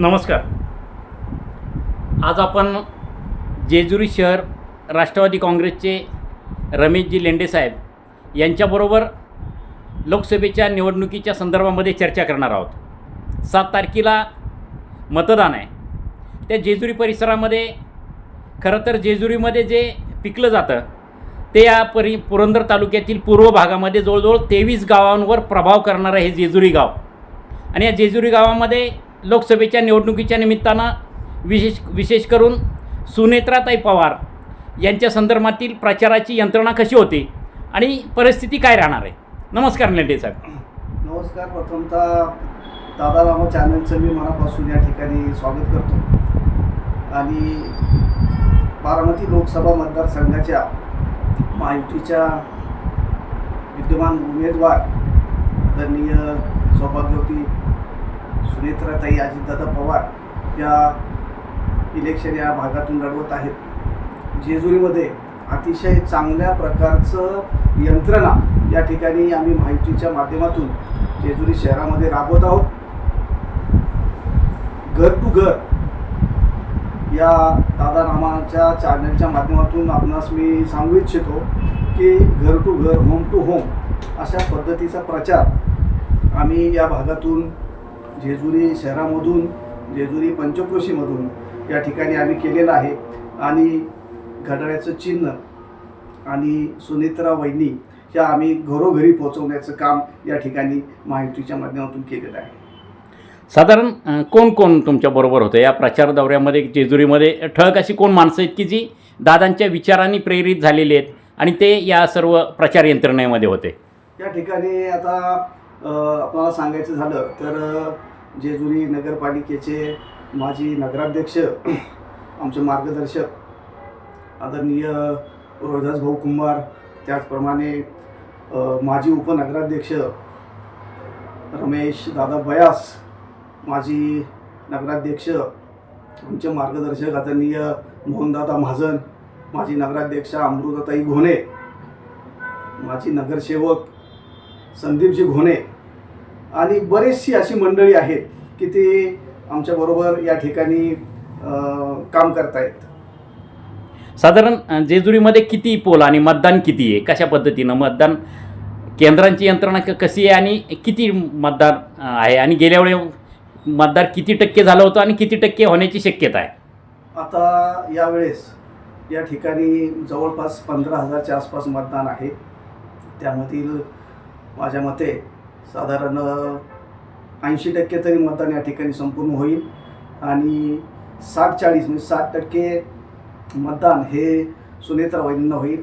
नमस्कार. आज आपण जेजुरी शहर राष्ट्रवादी काँग्रेसचे रमेशजी लेंडेसाहेब यांच्याबरोबर लोकसभेच्या निवडणुकीच्या संदर्भामध्ये चर्चा करणार आहोत. सात तारखेला मतदान आहे. त्या जेजुरी परिसरामध्ये खरं तर जेजुरीमध्ये जे पिकलं जातं ते या परि पुरंदर तालुक्यातील पूर्व भागामध्ये जवळजवळ तेवीस गावांवर प्रभाव करणारं हे जेजुरी गाव. आणि या जेजुरी गावामध्ये लोकसभेच्या निवडणुकीच्या निमित्तानं विशेष विशेष करून सुनेत्राताई पवार यांच्या संदर्भातील प्रचाराची यंत्रणा कशी होती आणि परिस्थिती काय राहणार आहे? नमस्कार लेंडे साहेब. नमस्कार. प्रथमतः दादा रामा चॅनलचं मी मनापासून या ठिकाणी स्वागत करतो. आणि बारामती लोकसभा मतदारसंघाच्या महायुतीच्या विद्यमान उमेदवार आदरणीय सौभाग्यवती सुनेत्राताई अजितदादा पवार या इलेक्शन या भागातून लढवत आहेत. जेजुरीमध्ये अतिशय चांगल्या प्रकारचं यंत्रणा या ठिकाणी आम्ही माहितीच्या माध्यमातून जेजुरी शहरामध्ये राबवत आहोत. घर टू घर या दादा नामाच्या चॅनलच्या माध्यमातून आपणास मी सांगू इच्छितो की घर टू घर होम टू होम अशा पद्धतीचा प्रचार आम्ही या भागातून जेजुरी शहरामधून जेजुरी पंचक्रोशीमधून या ठिकाणी आम्ही केलेलं आहे. आणि घड्याळ्याचं चिन्ह आणि सुनेत्रा वहिनी ह्या आम्ही घरोघरी पोहोचवण्याचं काम या ठिकाणी माहितीच्या माध्यमातून केलेलं आहे. साधारण कोण कोण तुमच्याबरोबर होतं? या प्रचार दौऱ्यामध्ये जेजुरीमध्ये ठळक अशी कोण माणसं आहेत की जी दादांच्या विचारांनी प्रेरित झालेली आहेत आणि ते या सर्व प्रचार यंत्रणेमध्ये होते? या ठिकाणी आता आपल्याला सांगायचं झालं तर जेजुरी नगरपालिकेचे माजी नगराध्यक्ष आमचे मार्गदर्शक आदरणीय रोहिदास भाऊ कुंभार त्याचप्रमाणे माजी उपनगराध्यक्ष रमेश दादा बयास माजी नगराध्यक्ष आमचे मार्गदर्शक आदरणीय मोहनदादा महाजन माजी नगराध्यक्ष अमृताताई घोणे माजी नगरसेवक संदीपजी घोणे आणि बरेचशी अशी मंडळी आहेत की ती आमच्याबरोबर या ठिकाणी काम करतायत. साधारण जेजुरीमध्ये किती पोल आणि मतदान किती आहे? कशा पद्धतीनं मतदान? केंद्रांची यंत्रणा कशी आहे आणि किती मतदार आहे? आणि गेल्या वेळी मतदार किती टक्के झालं होतं आणि किती टक्के होण्याची शक्यता आहे? आता यावेळेस या ठिकाणी जवळपास पंधरा हजारच्या आसपास मतदान आहे. त्यामधील माझ्या मते साधारण ऐंशी टक्के तरी मतदान या ठिकाणी संपूर्ण होईल. आणि साठ चाळीस म्हणजे साठ टक्के मतदान हे सुनेत्रा वहिनींना होईल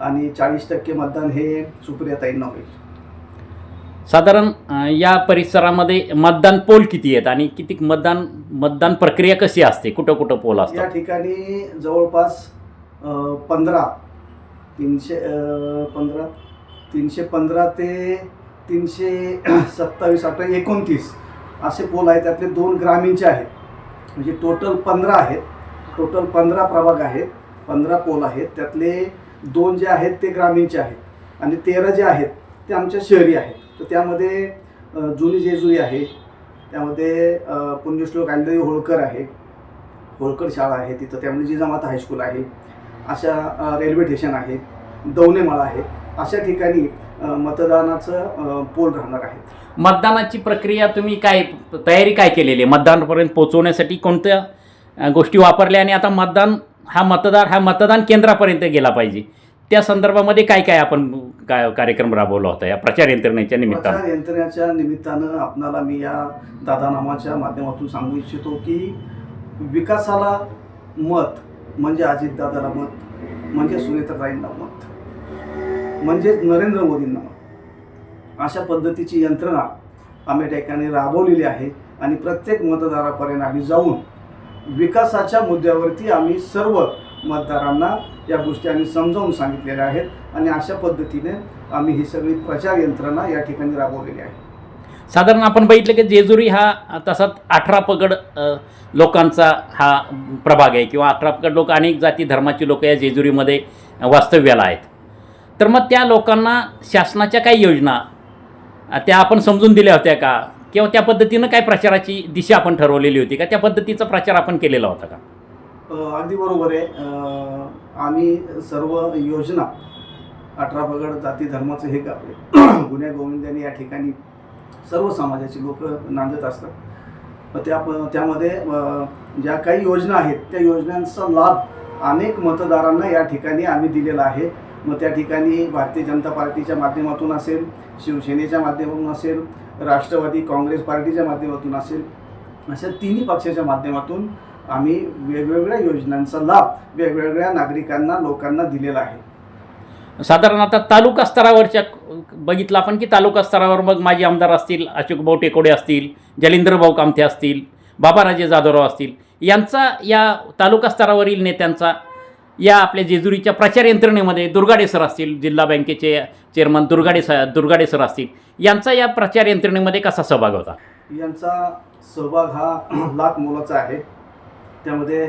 आणि चाळीस टक्के मतदान हे सुप्रियाताईंना होईल. साधारण या परिसरामध्ये मतदान पोल किती आहेत आणि किती मतदान मतदान प्रक्रिया कशी असते? कुठं कुठं पोल या असतात? ठिकाणी जवळपास पंधरा तीनशे पंधरा तीनशे पंधरा ते तीनशे सत्तावीस अठरा एकोणतीस असे पोल आहेत. त्यातले दोन ग्रामीणचे आहेत. म्हणजे टोटल पंधरा आहेत. टोटल पंधरा प्रभाग आहेत. पंधरा पोल आहेत. त्यातले दोन जे आहेत ते ग्रामीणचे आहेत. आणि तेरा जे आहेत ते आमच्या शहरी आहेत. तर त्यामध्ये जुनी जेजुरी आहे. त्यामध्ये पुण्यश्लोक अंजली होळकर आहे. होळकर शाळा आहे तिथं. त्यामध्ये जिजामाता हायस्कूल आहे. अशा रेल्वे स्टेशन आहे. दौनेमाळा आहे. अशा ठिकाणी मतदानाचं पोल राहणार आहे. मतदानाची प्रक्रिया तुम्ही काय तयारी काय केलेली आहे? मतदानापर्यंत पोहोचवण्यासाठी कोणत्या गोष्टी वापरल्या आणि आता मतदान हा मतदार हा मतदान केंद्रापर्यंत गेला पाहिजे? त्या संदर्भामध्ये काय काय आपण काय कार्यक्रम राबवला होता? या प्रचार यंत्रणेच्या निमित्तानं. प्रचार यंत्रणेच्या निमित्तानं आपणाला मी या दादानामाच्या माध्यमातून सांगू इच्छितो की विकासाला मत म्हणजे अजितदादाला मत म्हणजे सुनेत्रताईंना मत. म्हणजेच नरेंद्र मोदींना. अशा पद्धतीची यंत्रणा आम्ही त्या ठिकाणी राबवलेली आहे आणि प्रत्येक मतदारापर्यंत आम्ही जाऊन विकासाच्या मुद्द्यावरती आम्ही सर्व मतदारांना या गोष्टी आम्ही समजावून सांगितलेल्या आहेत आणि अशा पद्धतीने आम्ही ही सगळी प्रचार यंत्रणा या ठिकाणी राबवलेली आहे. साधारण आपण बघितलं की जेजुरी हा तसाच अठरा पगड लोकांचा हा प्रभाग आहे किंवा अठरा पगड लोक अनेक जाती धर्माची लोक या जेजुरीमध्ये वास्तव्याला आहेत. तर मग त्या लोकांना शासनाच्या काही योजना त्या आपण समजून दिल्या होत्या का? किंवा त्या पद्धतीनं काय प्रचाराची दिशा आपण ठरवलेली होती का? त्या पद्धतीचा प्रचार आपण केलेला होता का? अगदी बरोबर आहे. आम्ही सर्व योजना अठरा पगड जाती धर्माचं हे का गुन्ह्या गोविंदाने या ठिकाणी सर्व समाजाची लोक नांदत असतात. मग त्या त्यामध्ये ज्या काही योजना आहेत त्या योजनांचा लाभ अनेक मतदारांना या ठिकाणी आम्ही दिलेला आहे. मग त्या ठिकाणी भारतीय जनता पार्टीच्या माध्यमातून असेल शिवसेनेच्या माध्यमातून असेल राष्ट्रवादी काँग्रेस पार्टीच्या माध्यमातून असेल अशा तिन्ही पक्षाच्या माध्यमातून आम्ही वेगवेगळ्या योजनांचा लाभ वेगवेगळ्या नागरिकांना लोकांना दिलेला आहे. साधारण आता तालुका स्तरावरच्या बघितलं आपण की तालुका स्तरावर मग माजी आमदार असतील अशोकभाऊ टेकोडे असतील जलिंद्रभाऊ कामथे असतील बाबाराजे जाधवराव असतील यांचा या तालुका स्तरावरील नेत्यांचा या आपल्या जेजुरीच्या प्रचार यंत्रणेमध्ये दुर्गाडे सर असतील जिल्हा बँकेचे चेअरमन दुर्गाडे स दुर्गाडे सर असतील यांचा या प्रचार यंत्रणेमध्ये कसा सहभाग होता? यांचा सहभाग हा लाख मोलाचा आहे. त्यामध्ये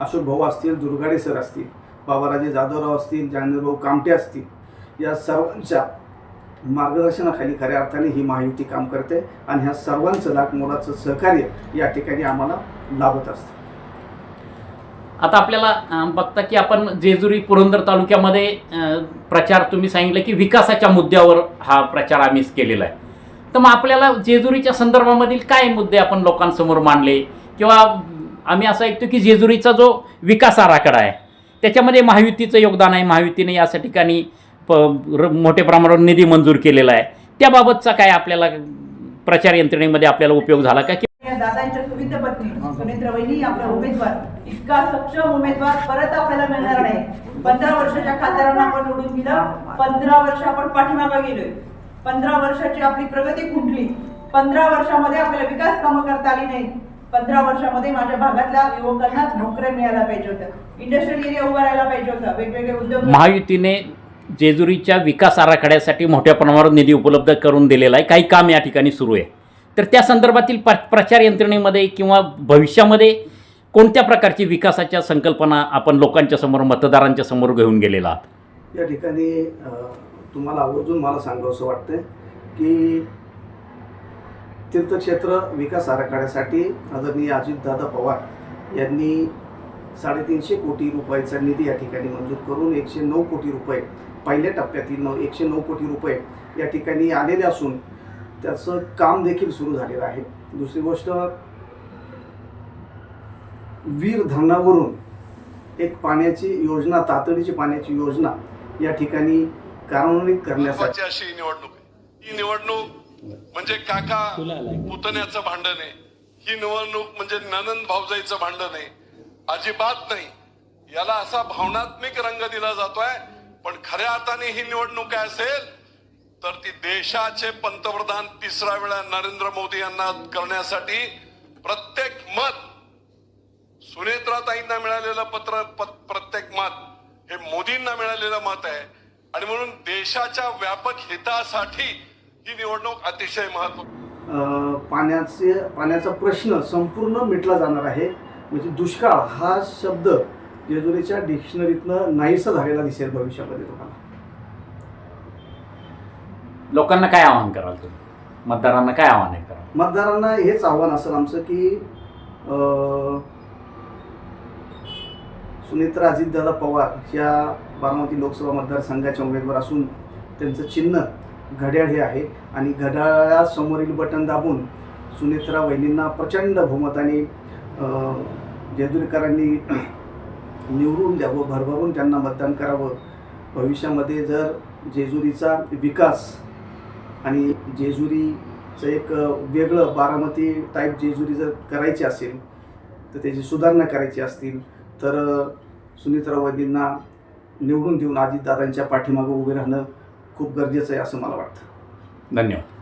अशोक भाऊ असतील दुर्गाडे सर असतील बाबाराजे जाधवराव असतील जानेभाऊ कामटे असतील या सर्वांच्या मार्गदर्शनाखाली खऱ्या अर्थाने ही महायुती काम करते आणि ह्या सर्वांचं लाख मोलाचं सहकार्य या ठिकाणी आम्हाला लाभत असतं. आता आपल्याला बघता की आपण जेजुरी पुरंदर तालुक्यामध्ये प्रचार तुम्ही सांगितलं की विकासाच्या मुद्द्यावर हा प्रचार आम्ही केलेला आहे. तर मग आपल्याला जेजुरीच्या संदर्भामधील काय मुद्दे आपण लोकांसमोर मांडले? किंवा आम्ही असं ऐकतो की जेजुरीचा जो विकास आराखडा आहे त्याच्यामध्ये महायुतीचं योगदान आहे. महायुतीने या ठिकाणी प मोठ्या प्रमाणावर निधी मंजूर केलेला आहे. त्याबाबतचा काय आपल्याला प्रचार यंत्रणेमध्ये आपल्याला उपयोग झाला का की या दादांच्या सुविध पत्नी सुनेत्र वहिनी आपला उमेदवार इतका सक्षम उमेदवार परत आपल्याला मिळणार नाही. पंधरा वर्षाच्या खासदारांना आपण निवडून दिलं पंधरा वर्ष आपण पाठीमागा गेलोय. पंधरा वर्षाची आपली प्रगती खुंटली पंधरा वर्षामध्ये आपल्याला विकास कामं करता आली नाही पंधरा वर्षामध्ये माझ्या भागातल्या युवकांना नोकऱ्या मिळायला पाहिजे होत्या. इंडस्ट्रियल एरिया उभा राहायला पाहिजे होता. वेगवेगळे उद्योग महायुतीने जेजुरीच्या विकास आराखड्यासाठी मोठ्या प्रमाणावर निधी उपलब्ध करून दिलेला आहे. काही काम या ठिकाणी सुरू आहे. तर त्या संदर्भातील प्र प्रचार यंत्रणेमध्ये किंवा भविष्यामध्ये कोणत्या प्रकारची विकासाच्या संकल्पना आपण लोकांच्या समोर मतदारांच्या समोर घेऊन गेलेला आहात? या ठिकाणी तुम्हाला आवर्जून मला सांगावं असं वाटतं की तीर्थक्षेत्र विकास आराखड्यासाठी आदरणीय अजितदादा पवार यांनी साडेतीनशे कोटी रुपयाचा निधी या ठिकाणी मंजूर करून एकशे नऊ कोटी रुपये पहिल्या टप्प्यातील नऊ एकशे नऊ कोटी रुपये या ठिकाणी आलेले असून त्याचं काम देखील सुरू झालेलं आहे. दुसरी गोष्ट वीर धरणावरून एक पाण्याची योजना तातडीची पाण्याची योजना या ठिकाणी कार्यान्वित करण्यासाठी अशी निवडणूक आहे. ही निवडणूक म्हणजे काका पुतण्याचं भांडण आहे. ही निवडणूक म्हणजे ननंद भाऊजाईचं भांडण आहे. अजिबात नाही. याला असा भावनात्मक रंग दिला जातोय पण खऱ्या अर्थाने ही निवडणूक काय असेल तर ती देशाचे पंतप्रधान तिसरा वेळा नरेंद्र मोदी यांना करण्यासाठी प्रत्येक मत सुनेत्राताईंना मिळालेलं पत्र प्रत्येक मत हे मोदींना मिळालेलं मत आहे. आणि म्हणून देशाच्या व्यापक हितासाठी ही निवडणूक अतिशय महत्त्व पाण्याचे पाण्याचा प्रश्न संपूर्ण मिटला जाणार आहे. म्हणजे दुष्काळ हा शब्द जेजुरीच्या डिक्शनरीतनं नाहीसा झालेला दिसेल भविष्यामध्ये तुम्हाला. लोकांना काय आवाहन कराल तुम्ही? मतदारांना काय आव्हान आहे कराल? मतदारांना हेच आव्हान असेल आमचं की अ, सुनेत्रा अजितदादा पवार या बारामती लोकसभा मतदारसंघाचे उमेदवार असून त्यांचं चिन्ह घड्याळ हे आहे आणि घड्याळासमोरील बटन दाबून सुनेत्रा वहिनींना प्रचंड बहुमताने अ, जेजुरीकरांनी निवडून द्यावं भरभरून त्यांना मतदान करावं. भविष्यामध्ये जर जेजुरीचा विकास आणि जेजुरीचं एक वेगळं बारामती टाईप जेजुरी जर करायची असेल तर त्याची सुधारणा करायची असतील तर सुनीतराव वैदींना निवडून देऊन अजितदादांच्या पाठीमागं उभे राहणं खूप गरजेचं आहे असं मला वाटतं. धन्यवाद.